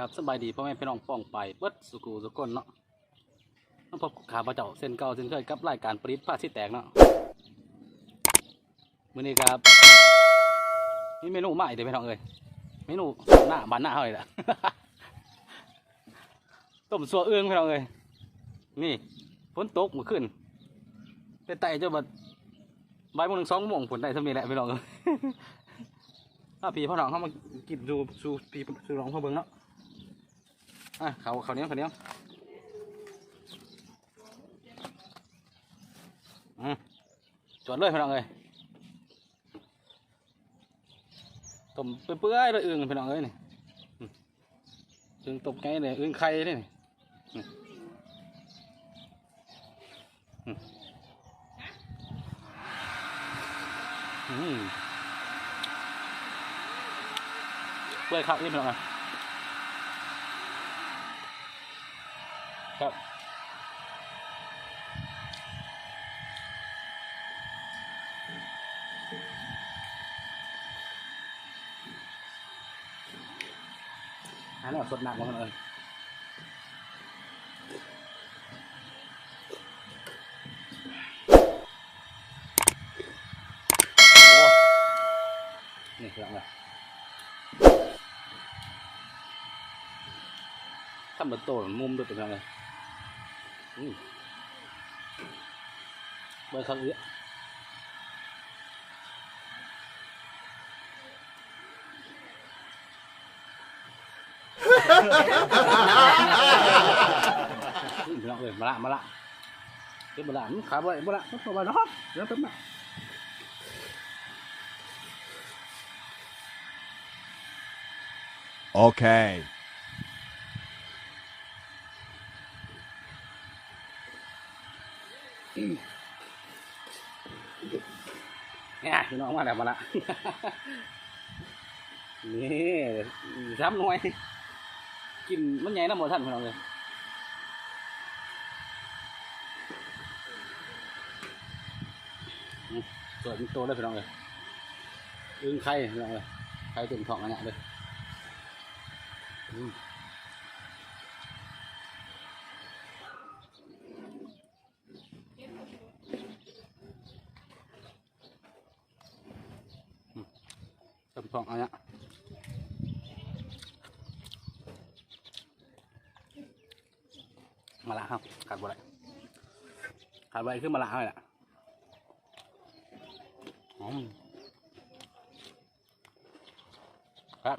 ครับสบายดีพ่อแม่พี่น้องป้องไปเบิดสุกูสุกคนเนาะต้องพบขาพเจ้าเส้นเก่าเส้นเคยกับรายการปริศผ้าที่แตกเนาะมื้อนี้ครับมีเมนูใหม่เดี๋ยวพี่น้องเอ้ยเมนูหน้าบานหน้าเท่าไร่ละต้มสัวเอื้องพี่น้องเอ้ยนี่ฝนตกเมื่อคืนแต่ไต่จ้าบัดบ่ายโมงถึงสองโมงฝนได้เท่านี้แหละพี่น้องเอ้ย ถ้าพี่พ่อหนองเขามากินดูสูพี่สูน้องพ่อเบิ้งเนาะ อะเขาเขาเนี้ยเขาเนี้ยอืมจวดเลยพี่น้องเอ้ยต้มเปื่อยๆเลยอึ่งพี่น้องเอ้ยนี่อึ่งต้มไก่เนี่ยอึ่งไข่นี่นี่อืมอืมเปื่อยครับนี่เป็นไง ครับอันนี้สดหนักมากเลยโอ้นี่คืออะไรทำเป็นโตมุมด้วยเป็นยังไง Ừ. Mời khăn nữa Nó người mà lạ mà lạ Cái mà lạ nó khá vậy, mà lạ Nó không bà nó Nó tấm nào Okay. นี่ยพี่น้องมาแล้วมาละนี่ซ้ำหน่วยกินมันใหญ่นะหมดท่านพี่น้องเลยสวยเป็นตัวเลยพี่น้องเลยอึ้งไข่พี่น้องเลยไข่เต็มท้องอันนี้เลย อืมเต็มท้องอันเนี้ยมาละครับขาดบ่ได้ขาดบ่ได้ขึ้นมาละเลยแหละอืมครับ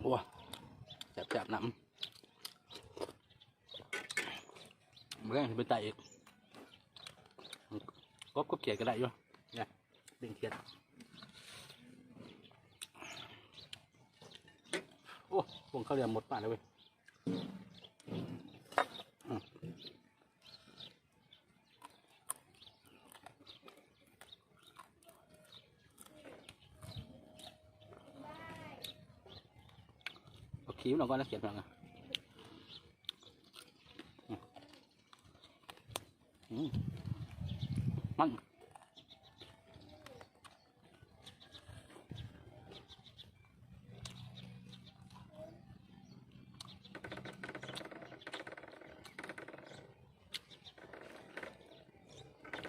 โอ้แสบๆน้ำ เมื่อกี้ไปไต่อีกกบกบเขียดก็ได้อยู่เนี่ยดึงเขียดโอ้พวงข้าวเหนียวหมดป่าเลยเว้ยอืมเอาขี้มันออกก่อนแล้วเขียดมันอะอืม อืมมัน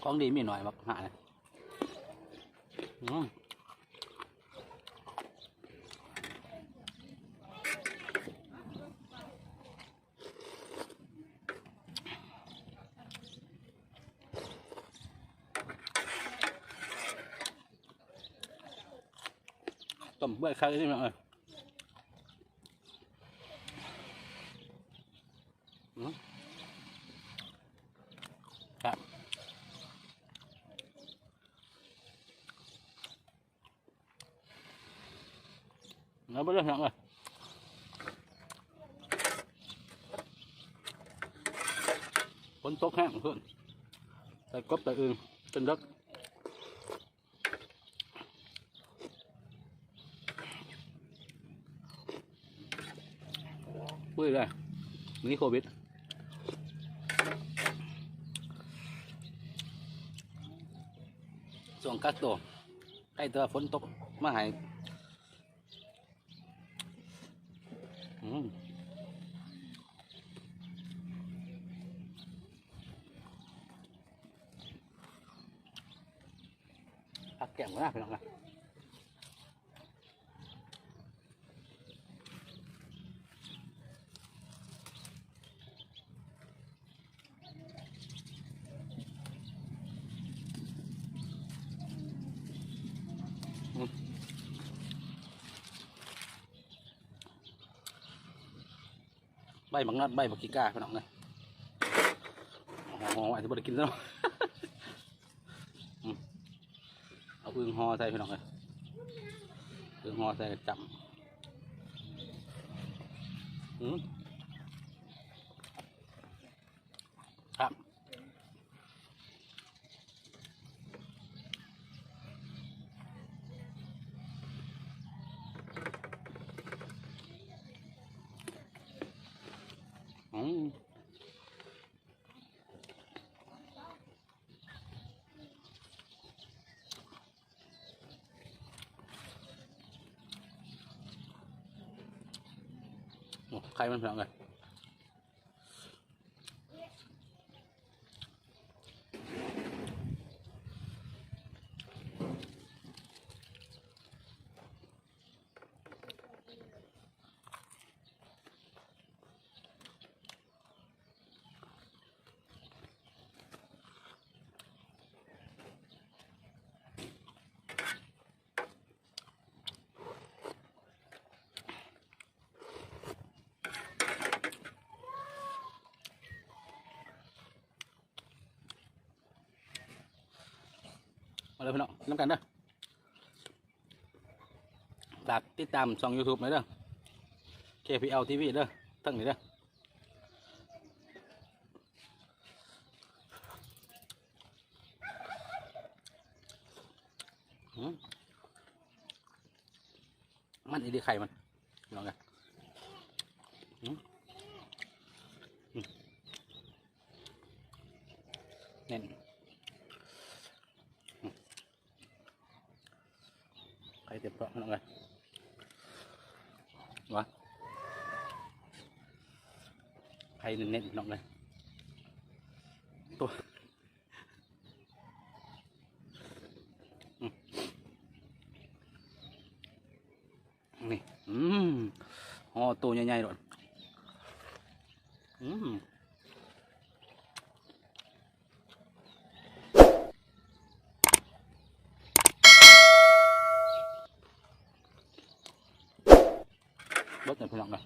ของดี มีหน่อยมาหาเลยอืมต้มเบื่อใครนี่มั้งเอออืมครับ nó bớt được rồi con tốt hạng hơn tại ปุ้ยเลยนี่โควิดส่วนกักตัวใกล้ตัวฝนตกมาหายอักแก้มก็น่าเป็นหลยนะ ใบบักนัดใบบักกีก้าพี่น้องเลยหออาจจะบ่ได้กินแล้วเนาะอืมเอาอึ่งห่อใส่พี่น้องเลยอึ่งห่อใส่จับอืม โอ้ใค มาเลยพี่น้องน้ำกันเด้อฝากติดตามช่อง YouTube หน่อยเด้อ KPL TV เด้อทั้งนี้เด้อมันอีดีไข่มันลองกันหืมหืมเน้น ไข่เต็มปากน้องเลยวะไข่เน้นๆน้องเลย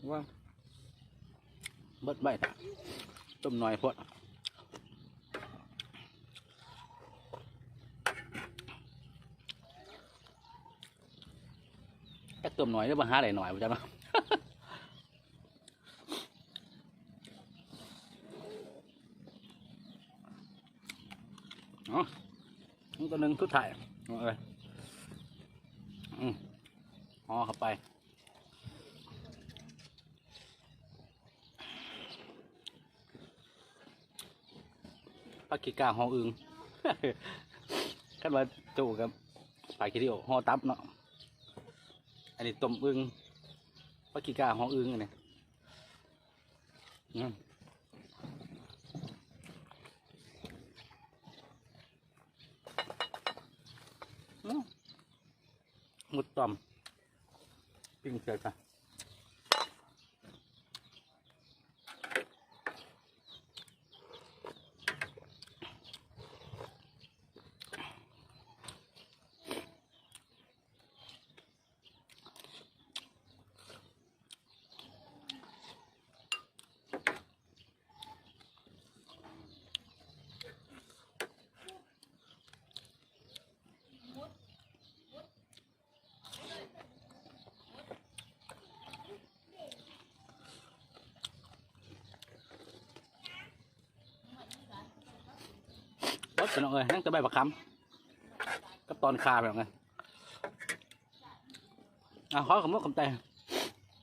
ตัวอืมนี่อืมห่อตัวใหญ่ๆหน่อยอืมเหน่อยพดจักต้มหน่อเข้าไป ปากิกาห่ออึงกันว่าจูกับปลากิริโอห่อตับเนาะ อันนี้ต้มอึงปากิกาห่ออึงอันนี้อืมอืมหมุดต่อม ปิ้งเส เป็นเอาเลยนั่งจะใบประคำกับตอนคาแบบไงอะขอคำว่าคำแต่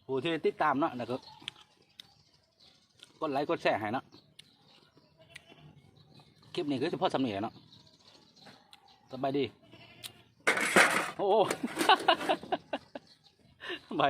ผู้ที่ติดตามเนาะนะครับกดไลค์กดแชร์ให้เนาะคลิปนี้คือเฉพาะสำเนียงเนาะสบายดี โอ้